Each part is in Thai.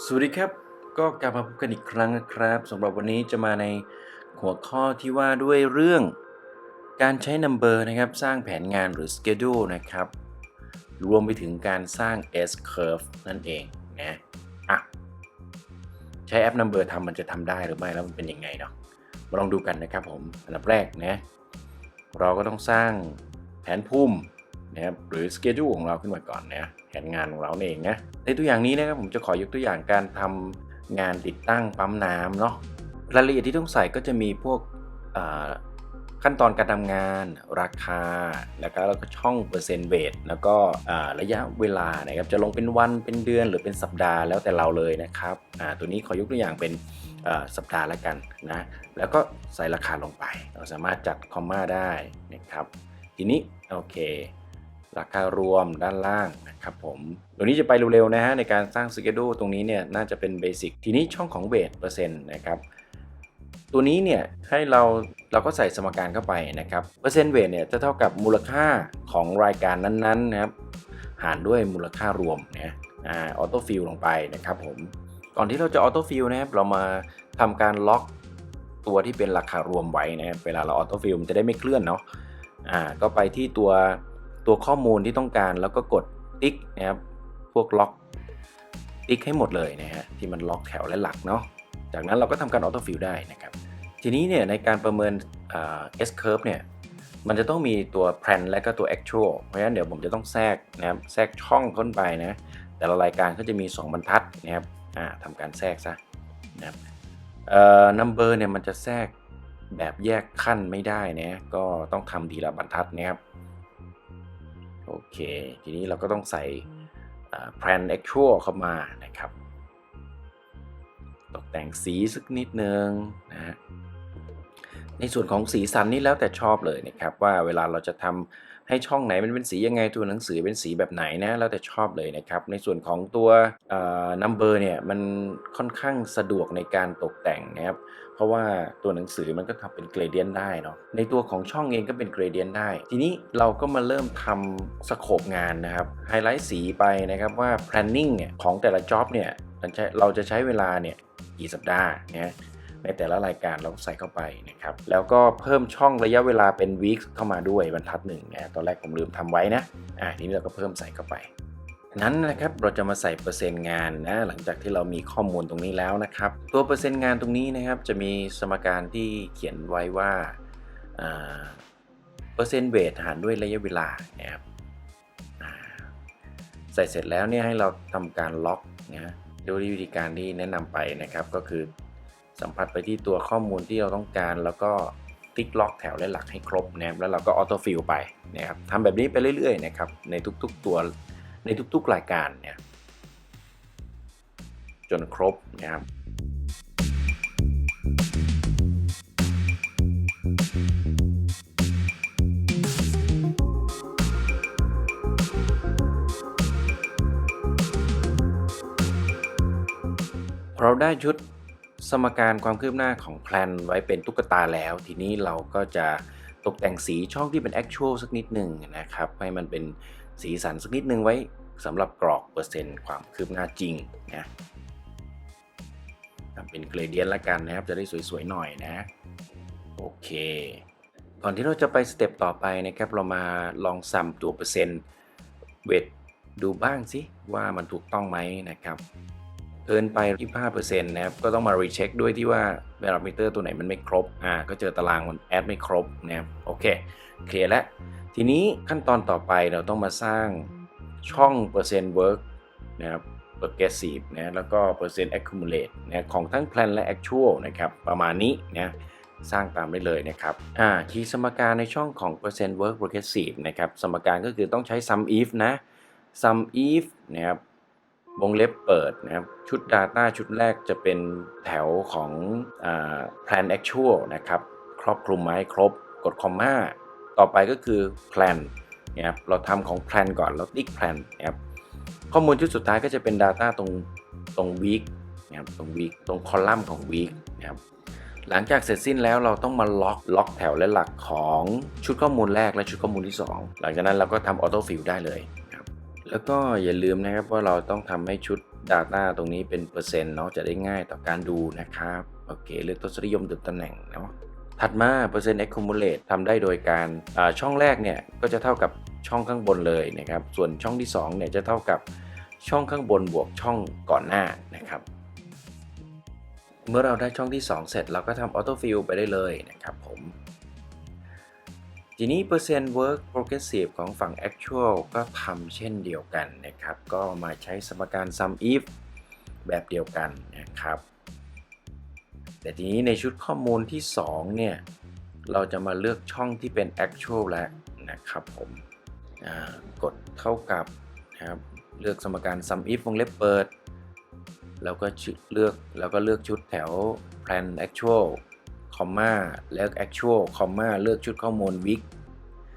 สวัสดีครับ ก็กลับมาพบกันอีกครั้งนะครับสำหรับวันนี้จะมาในหัวข้อที่ว่าด้วยเรื่องการใช้ Number นะครับ สร้างแผนงานหรือ Schedule นะครับ รวมไปถึงการสร้าง S curve นั่นเองนะอะใช้แอป Number ทำมันจะทำได้หรือไม่แล้วมันเป็นยังไงเนาะมาลองดูกันนะครับผมอันดับแรกนะเราก็ต้องสร้างแผนภูมิ นะครับหรือ Schedule ของเราขึ้นมาก่อนนะแผนงานของเราเองนะในตัวอย่างนี้นะครับผมจะขอยกตัวอย่างการทำงานติดตั้งปั๊มน้ำเนาะรายละเอียดที่ต้องใส่ก็จะมีพวกขั้นตอนการทำงานราคาแล้วก็แล้วก็ช่องเปอร์เซ็นต์เวทแล้วก็ระยะเวลานะครับจะลงเป็นวันเป็นเดือนหรือเป็นสัปดาห์แล้วแต่เราเลยนะครับตัวนี้ขอยกตัวอย่างเป็นสัปดาห์ละกันนะแล้วก็ใส่ราคาลงไป เราสามารถจัดคอมมาได้นะครับทีนี้โอเค ราคารวมด้านล่างนะครับผมตัวนี้จะไปเร็วๆนะฮะในการสร้างสเกดูตรงนี้เนี่ยน่าจะเป็นเบสิกทีนี้ช่องของเวทเปอร์เซ็นต์นะครับตัวนี้เนี่ยให้เราเราก็ใส่สมการเข้าไปนะครับเปอร์เซ็นต์เวทเนี่ยจะเท่ากับมูลค่าของรายการนั้นๆนะครับหารด้วยมูลค่ารวมนะอ่าออโต้ฟิลลงไปนะครับผมก่อนที่เราจะออโต้ฟิลนะครับเรามาทำการล็อกตัวที่เป็นราคารวมไว้นะครับเวลาเราออโต้ฟิลมันจะได้ไม่เคลื่อนเนาะอ่าก็ไปที่ตัว ตัวข้อมูลที่ต้องการแล้วก็กดติ๊กนะครับพวกล็อกติ๊กให้หมดเลยนะฮะที่มันล็อกแถวและหลักเนาะจากนั้นเราก็ทำการออโต้ฟิลได้นะครับทีนี้เนี่ยในการประเมินอ่า S curve เนี่ยมันจะต้องมีตัว plan และก็ตัว actual เพราะฉะนั้นเดี๋ยวผมจะต้องแทรกนะครับแทรกช่องเข้าไปนะแต่ละรายการก็จะมี 2 บรรทัดนะครับอ่าทำการแทรกซะนะครับเอ่อ number เนี่ยมันจะแทรกแบบแยกขั้นไม่ได้นะก็ต้องทำทีละบรรทัดนะครับ โอเค ทีนี้เราก็ต้องใส่อ่า plan actual เข้ามานะครับ ตกแต่งสีสักนิดนึงนะฮะในส่วนของสีสันนี่แล้วแต่ชอบเลยนะครับ ว่าเวลาเราจะทำ ให้ช่องไหนมันเป็นสียังไงตัวหนังสือเป็นสีแบบไหนนะแล้วแต่ชอบเลยนะครับ ในส่วนของตัวเอ่อ number เนี่ยมันค่อนข้างสะดวกในการตกแต่งนะครับเพราะว่าตัวหนังสือมันก็ทำเป็นเกรเดียนได้เนาะในตัวของช่องเองก็เป็นเกรเดียนได้ ทีนี้เราก็มาเริ่มทำสโคปงานนะครับไฮไลท์สีไปนะครับว่า planning เนี่ยของแต่ละ job เนี่ยเราจะเราจะใช้เวลาเนี่ยกี่สัปดาห์นะ ในแต่ละรายการเราใส่เข้าไปนะครับแล้วก็เพิ่มช่องระยะเวลาเป็น weeks เข้ามาด้วยบรรทัดหนึ่งนะตอนแรกผมลืมทำไว้นะอ่าทีนี้เราก็เพิ่มใส่เข้าไปนั้นนะครับเราจะมาใส่เปอร์เซ็นต์งานนะหลังจากที่เรามีข้อมูลตรงนี้แล้วนะครับ ตัวเปอร์เซ็นต์งานตรงนี้นะครับ จะมีสมการที่เขียนไว้ว่าเปอร์เซ็นต์เวทหารด้วยระยะเวลานะครับใส่เสร็จแล้วเนี่ยให้เราทำการล็อกนะโดยวิธีการที่แนะนำไปนะครับ ก็คือ สัมผัสไปที่ตัวข้อมูลที่เราต้องการ แล้วก็ติ๊กล็อกแถวและหลักให้ครบนะครับแล้วเราก็ออโต้ฟิลไปนะครับทำแบบนี้ไปเรื่อยๆนะครับในทุกๆตัวในทุกๆรายการเนี่ยจนครบนะครับเราได้ชุด สมการความคืบหน้าของแพลนไว้เป็นตุ๊กตาแล้ว ทีนี้เราก็จะตกแต่งสีช่องที่เป็น actual สักนิดหนึ่งนะครับ ให้มันเป็นสีสันสักนิดหนึ่งไว้สำหรับกรอกเปอร์เซ็นต์ความคืบหน้าจริงนะทำเป็นเกรเดียนละกันนะครับ จะได้สวยๆหน่อยนะ โอเค ก่อนที่เราจะไปสเต็ปต่อไปนะครับ เรามาลองซัมตัวเปอร์เซ็นต์เวทดูบ้างสิว่ามันถูกต้องไหมนะครับ เกินไป 25%นะครับ ก็ต้องมารีเช็คด้วยที่ว่าเวลามิเตอร์ตัวไหนมันไม่ครบ อ่า ก็เจอตารางมันแอดไม่ครบนะครับ โอเค เคลียร์แล้ว ทีนี้ขั้นตอนต่อไปเราต้องมาสร้างช่องเปอร์เซ็นต์เวิร์กนะครับ progressive นะแล้วก็เปอร์เซ็นต์ accumulate นะของทั้ง plan และ actual นะครับ ประมาณนี้นะสร้างตามได้เลยนะครับอ่าคีย์สมการในช่องของ percent work progressive นะครับ สมการก็คือต้องใช้ sum if นะ sum if นะครับ วงเล็บเปิดนะครับชุด Data ชุดแรกจะเป็นแถวของอ plan actual นะครับครอบคลุมมาให้ครบกดคอมมาต่อไปก็คือ plan นะครับเราทำของ plan ก่อนแล้วติ๊ก plan นะครับข้อมูลชุดสุดท้ายก็จะเป็น Data ตรงตรง week นะครับตรง week ตรงคอลัมน์ของ week นะครับหลังจากเสร็จสิ้นแล้วเราต้องมาล็อกล็อกแถวและหลักของชุดข้อมูลแรกและชุดข้อมูลที่ 2 หลังจากนั้นเราก็ทำออโต้ฟิลได้เลย แล้วก็อย่าลืมนะครับว่าเราต้องทำให้ชุด Data ตรงนี้เป็นเปอร์เซ็นต์เนาะจะได้ง่ายต่อการดูนะครับ โอเค เลือกทศนิยมดูตำแหน่งเนาะถัดมาเปอร์เซ็นต์ accumulate ทำได้โดยการาช่องแรกเนี่ยก็จะเท่ากับช่องข้างบนเลยนะครับ ส่วนช่องที่2เนี่ยจะเท่ากับช่องข้างบนบวกช่องก่อนหน้านะครับ เมื่อเราได้ช่องที่ 2 เสร็จเราก็ทำ auto fill ไปได้เลยนะครับผม ทีนี้เปอร์เซ็นต์ work progressive ของฝั่ง actual ก็ทำเช่นเดียวกันนะครับ ก็มาใช้สมการ sum if แบบเดียวกันนะครับ แต่ทีนี้ในชุดข้อมูลที่ 2 เนี่ย เราจะมาเลือกช่องที่เป็น actual แล้วนะครับผมกดเท่ากับนะครับเลือกสมการ sum if วงเล็บเปิด แล้วก็เลือกแล้วก็เลือกชุดแถว plan actual คอมมาเลือก actual คอมมาเลือกชุดข้อมูล week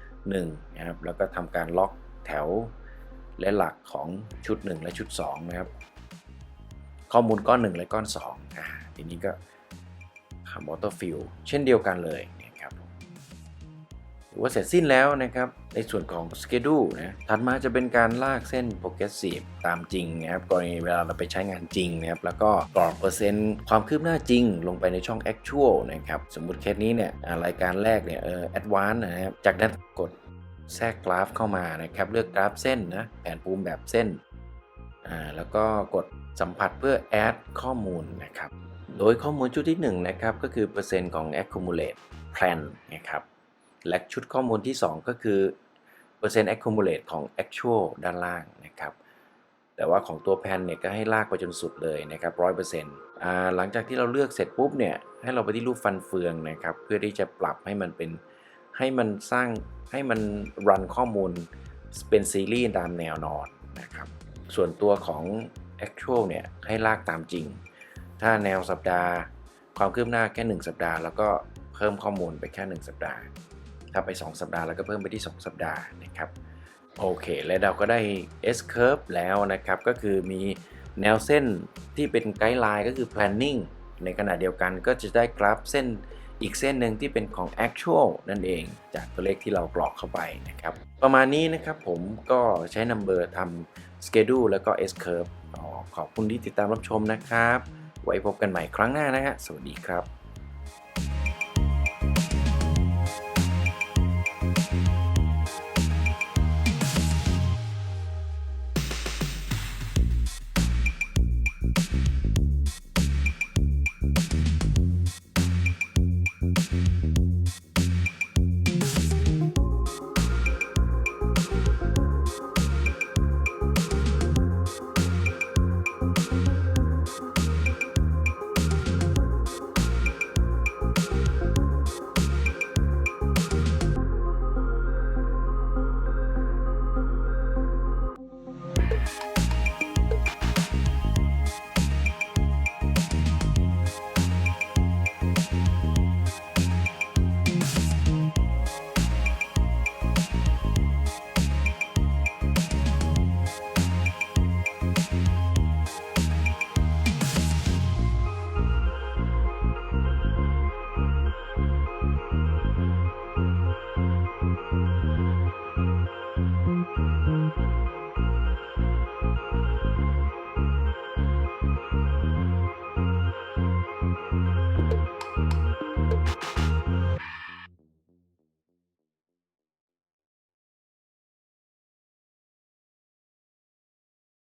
1นะครับแล้วก็ทำการล็อกแถวและหลักของชุด 1 และชุด2นะครับข้อมูลก้อน 1 และก้อน2อ่าทีนี้ก็ทำ auto fill เช่นเดียวกันเลย ถือว่าเสร็จสิ้นแล้วนะครับ ในส่วนของ schedule นะถัดมาจะเป็นการลากเส้น progressive ตามจริงนะครับกรณีเวลาเราไปใช้งานจริงนะครับแล้วก็กรอกเปอร์เซ็นต์ความคืบหน้าจริง ลงไปในช่อง actual นะครับสมมุติเคสนี้เนี่ยรายการแรกเนี่ยเออ advance นะครับจากนั้นกดแทรกกราฟเข้ามานะครับเลือกกราฟเส้นนะแผนภูมิแบบเส้นอ่าแล้วก็กดสัมผัสเพื่อ add ข้อมูลนะครับโดยข้อมูลชุดที่1นะครับก็คือเปอร์เซ็นต์ของ accumulate plan นะครับ และชุดข้อมูลที่ 2 ก็คือเปอร์เซ็นต์ accumulate ของ actual ด้านล่างนะครับ แต่ว่าของตัวแพนเนี่ยก็ให้ลากไปจนสุดเลยนะครับร้อยเปอร์เซ็นต์หลังจากที่เราเลือกเสร็จปุ๊บเนี่ย ให้เราไปที่รูปฟันเฟืองนะครับ เพื่อที่จะปรับให้มันเป็น ให้มันสร้าง ให้มันรันข้อมูลเป็นซีรีส์ตามแนวนอนนะครับ ส่วนตัวของ actual เนี่ย ให้ลากตามจริง ถ้าแนวสัปดาห์ ความคืบหน้าแค่ 1 สัปดาห์ แล้วก็เพิ่มข้อมูลไปแค่ 1 สัปดาห์ ถ้าไป 2 สัปดาห์แล้วก็เพิ่มไปที่ 2 สัปดาห์นะครับโอเค และเราก็ได้ S curve แล้วนะครับ ก็คือมีแนวเส้นที่เป็นไกด์ไลน์ก็คือ planning ในขณะเดียวกันก็จะได้กราฟเส้นอีกเส้นหนึ่งที่เป็นของ actual นั่นเอง จากตัวเลขที่เรากรอกเข้าไปนะครับ ประมาณนี้นะครับผมก็ใช้ number ทำ schedule แล้วก็ S curve อ๋อขอบคุณที่ติดตามรับชมนะครับ ไว้พบกันใหม่ครั้งหน้านะฮะสวัสดีครับ